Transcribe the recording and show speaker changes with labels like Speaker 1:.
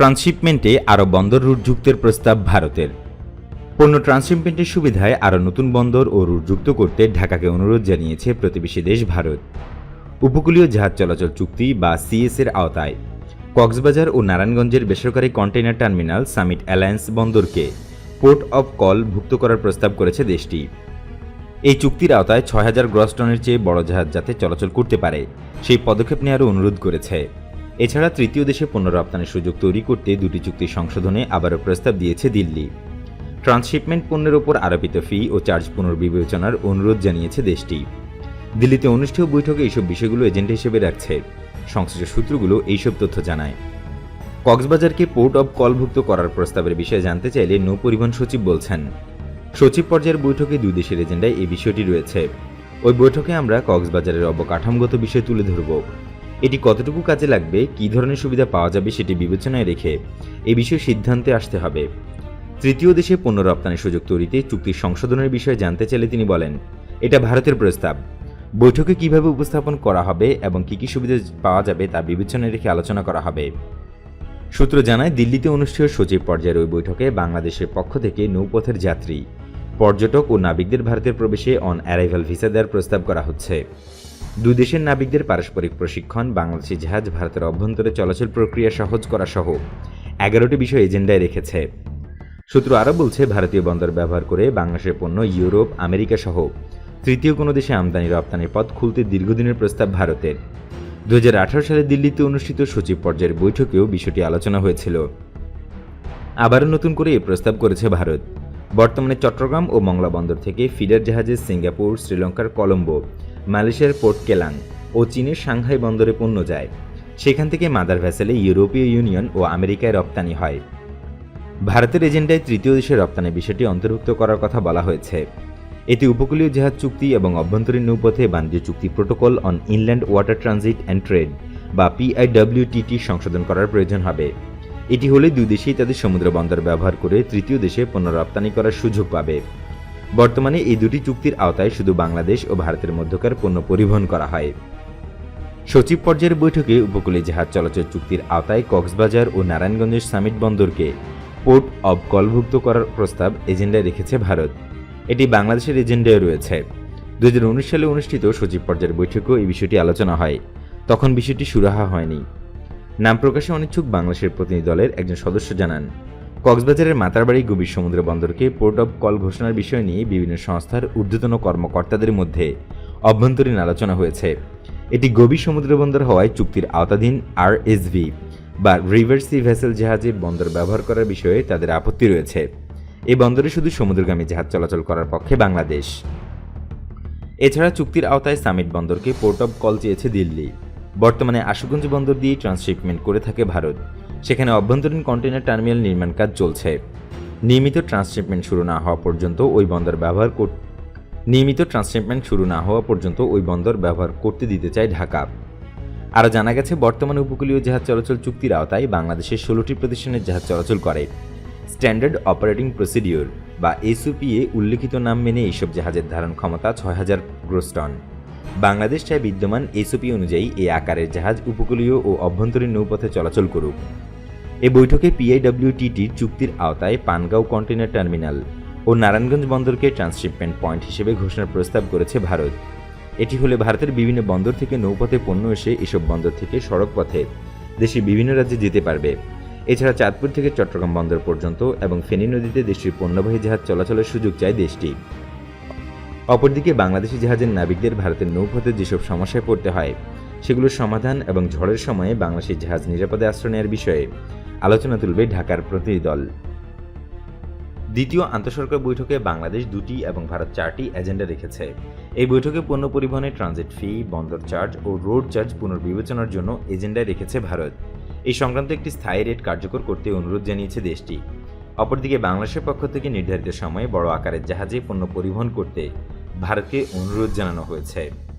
Speaker 1: ট্রান্সশিপমেন্টে আরও বন্দর রুট যুক্তের প্রস্তাব ভারতের। পণ্য ট্রান্সশিপমেন্টের সুবিধায় আরও নতুন বন্দর ও রুট যুক্ত করতে ঢাকাকে অনুরোধ জানিয়েছে প্রতিবেশী দেশ ভারত। উপকূলীয় জাহাজ চলাচল চুক্তি বা সিএস এর আওতায়। কক্সবাজার ও নারায়ণগঞ্জের বেসরকারি কন্টেইনার টার্মিনাল সামিট অ্যালায়েন্স বন্দরকে পোর্ট অব কল ভুক্ত করার প্রস্তাব করেছে দেশটি। এই চুক্তির আওতায় ছয় হাজার গ্রস টনের চেয়ে বড় জাহাজ যাতে চলাচল করতে পারে, সেই পদক্ষেপ নেওয়ারও অনুরোধ করেছে। এছাড়া তৃতীয় দেশে পণ্য রপ্তানির সুযোগ তৈরি করতে দুটি চুক্তি সংশোধনে আবারও প্রস্তাব দিয়েছে দিল্লি। ট্রান্সশিপমেন্ট পণ্যের ওপর আরোপিত ফি ও চার্জ পুনর্বিবেচনার অনুরোধ জানিয়েছে দেশটি। দিল্লিতে অনুষ্ঠেয় বৈঠকে এইসব বিষয়গুলো এজেন্ডা হিসেবে রাখছে। সংশ্লিষ্ট সূত্রগুলো এইসব তথ্য জানায়। কক্সবাজারকে পোর্ট অব কলভুক্ত করার প্রস্তাবের বিষয়ে জানতে চাইলে নৌ পরিবহন সচিব বলছেন। সচিব পর্যায়ের বৈঠকে দুই দেশের এজেন্ডায় এই বিষয়টি রয়েছে। ওই বৈঠকে আমরা কক্সবাজারের অবকাঠামোগত বিষয় তুলে ধরব। এটি কতটুকু কাজে লাগবে, কী ধরনের সুবিধা পাওয়া যাবে সেটি বিবেচনায় রেখে এ বিষয়ে সিদ্ধান্তে আসতে হবে। তৃতীয় দেশে পণ্য রপ্তানির সুযোগ তৈরিতে চুক্তির সংশোধনের বিষয়ে জানতে চাইলে তিনি বলেন, এটা ভারতের প্রস্তাব। বৈঠকে কীভাবে উপস্থাপন করা হবে এবং কী কী সুবিধা পাওয়া যাবে তা বিবেচনায় রেখে আলোচনা করা হবে। সূত্র জানায়, দিল্লিতে অনুষ্ঠেয় সচিব পর্যায়ের ওই বৈঠকে বাংলাদেশের পক্ষ থেকে নৌপথের যাত্রী, পর্যটক ও নাবিকদের ভারতের প্রবেশে অন অ্যারাইভাল ভিসা দেওয়ার প্রস্তাব করা হচ্ছে। দুই দেশের নাবিকদের পারস্পরিক প্রশিক্ষণ, বাংলাদেশি জাহাজ, ভারতের অভ্যন্তরে চলাচল প্রক্রিয়া সহজ করা সহ এগারোটি বিষয় এজেন্ডায় রেখেছে। সূত্র আরও বলছে, ভারতীয় বন্দর ব্যবহার করে বাংলাদেশের পণ্য ইউরোপ, আমেরিকা সহ তৃতীয় কোনো দেশে আমদানি, রপ্তানির পথ খুলতে দীর্ঘদিনের প্রস্তাব ভারতের। দু হাজার আঠারো সালে দিল্লিতে অনুষ্ঠিত সচিব পর্যায়ের বৈঠকেও বিষয়টি আলোচনা হয়েছিল। আবারও নতুন করে এই প্রস্তাব করেছে ভারত। বর্তমানে চট্টগ্রাম ও মংলা বন্দর থেকে ফিডার জাহাজে সিঙ্গাপুর, শ্রীলঙ্কার কলম্বো মালয়েশিয়ার পোর্ট কেলাং ও চীনের সাংহাই বন্দরে পণ্য যায়। সেখান থেকে মাদার ভ্যাসেলে ইউরোপীয় ইউনিয়ন ও আমেরিকায় রপ্তানি হয়। ভারতের এজেন্ডায় তৃতীয় দেশের রপ্তানি বিষয়টি অন্তর্ভুক্ত করার কথা বলা হয়েছে। এতে উপকূলীয় জাহাজ চুক্তি এবং অভ্যন্তরীণ নৌপথে বাণিজ্য চুক্তি protocol on inland water transit and trade বা পিআইডব্লিউটিটি সংশোধন করার প্রয়োজন হবে। এটি হলে দুই দেশেই তাদের সমুদ্র বন্দর ব্যবহার করে তৃতীয় দেশে পণ্য রপ্তানি করার সুযোগ পাবে। বর্তমানে এই দুটি চুক্তির আওতায় শুধু বাংলাদেশ ও ভারতের মধ্যকার পণ্য পরিবহন করা হয়। সচিব পর্যায়ের বৈঠকে উপকূলীয় জাহাজ চলাচল চুক্তির আওতায় কক্সবাজার ও নারায়ণগঞ্জের সামিট বন্দরকে পোর্ট অব কলভুক্ত করার প্রস্তাব এজেন্ডায় রেখেছে ভারত। এটি বাংলাদেশের এজেন্ডায় রয়েছে। দুই হাজার উনিশ সালে অনুষ্ঠিত সচিব পর্যায়ের বৈঠকেও এই বিষয়টি আলোচনা হয়। তখন বিষয়টি সুরাহা হয়নি। নাম প্রকাশে অনিচ্ছুক বাংলাদেশের প্রতিনিধি দলের একজন সদস্য জানান। কক্সবাজারের মাতারবাড়ি গভীর সমুদ্র বন্দরকে পোর্ট অব কল ঘোষণার বিষয় নিয়ে বিভিন্ন সংস্থার ঊর্ধ্বতন কর্মকর্তাদের মধ্যে অভ্যন্তরীণ আলোচনা হয়েছে। এটি গভীর সমুদ্র বন্দর হওয়ায় চুক্তির আওতাধীন আরএসভি বা রিভার সি ভেসেল জাহাজে বন্দর ব্যবহার করার বিষয়ে তাদের আপত্তি রয়েছে। এই বন্দরে শুধু সমুদ্রগামী জাহাজ চলাচল করার পক্ষে বাংলাদেশ। এছাড়া চুক্তির আওতায় সামিট বন্দরকে পোর্ট অব কল চেয়েছে দিল্লি। বর্তমানে আশুগঞ্জ বন্দর দিয়ে ট্রান্সশিপমেন্ট করে থাকে ভারত। সেখানে অভ্যন্তরীণ কন্টেনার টার্মিনাল নির্মাণ কাজ চলছে। নিয়মিত ট্রান্সশিপমেন্ট শুরু না হওয়া পর্যন্ত ওই বন্দর ব্যবহার কর নিয়মিত ট্রান্সশিপমেন্ট শুরু না হওয়া পর্যন্ত ওই বন্দর ব্যবহার করতে দিতে চায় ঢাকা। আরও জানা গেছে, বর্তমানে উপকূলীয় জাহাজ চলাচল চুক্তির আওতায় বাংলাদেশের ষোলোটি প্রতিষ্ঠানের জাহাজ চলাচল করে। স্ট্যান্ডার্ড অপারেটিং প্রসিডিওর বা এসওপিএ উল্লেখিত নাম মেনে এইসব জাহাজের ধারণ ক্ষমতা ছয় হাজার গ্রোস টন। বাংলাদেশ চায় বিদ্যমান এসওপি অনুযায়ী এই আকারের জাহাজ উপকূলীয় ও অভ্যন্তরীণ নৌপথে চলাচল করুক। এ বৈঠকে পিআইডব্লিউটিটির চুক্তির আওতায় পানগাঁও কন্টেনার টার্মিনাল ও নারায়ণগঞ্জ বন্দরকে ট্রান্সশিপমেন্ট পয়েন্ট হিসেবে ঘোষণার প্রস্তাব করেছে ভারত। এটি হলে ভারতের বিভিন্ন বন্দর থেকে নৌপথে পণ্য এসে এসব বন্দর থেকে সড়ক পথে দেশের বিভিন্ন রাজ্যে যেতে পারবে। এছাড়া চাঁদপুর থেকে চট্টগ্রাম বন্দর পর্যন্ত এবং ফেনী নদীতে দেশটির পণ্যবাহী জাহাজ চলাচলের সুযোগ চায় দেশটি। অপরদিকে বাংলাদেশি জাহাজের নাবিকদের ভারতের নৌপথে যেসব সমস্যায় পড়তে হয়, সেগুলোর সমাধান এবং ঝড়ের সময়ে বাংলাদেশি জাহাজ নিরাপদে আশ্রয় নেওয়ার বিষয়ে আলোচনা তুলবে ঢাকার প্রতিনিধি দল। দ্বিতীয় আন্তঃসরকার বৈঠকে বাংলাদেশ দুটি এবং ভারত চারটি এজেন্ডা রেখেছে। এই বৈঠকে পণ্য পরিবহনের ট্রানজিট ফি, বন্দর চার্জ ও রোড চার্জ পুনর্বিবেচনার জন্য এজেন্ডায় রেখেছে ভারত। এই সংক্রান্ত একটি স্থায়ী রেট কার্যকর করতে অনুরোধ জানিয়েছে দেশটি। অপরদিকে বাংলাদেশের পক্ষ থেকে নির্ধারিত সময়ে বড় আকারের জাহাজে পণ্য পরিবহন করতে ভারতকে অনুরোধ জানানো হয়েছে।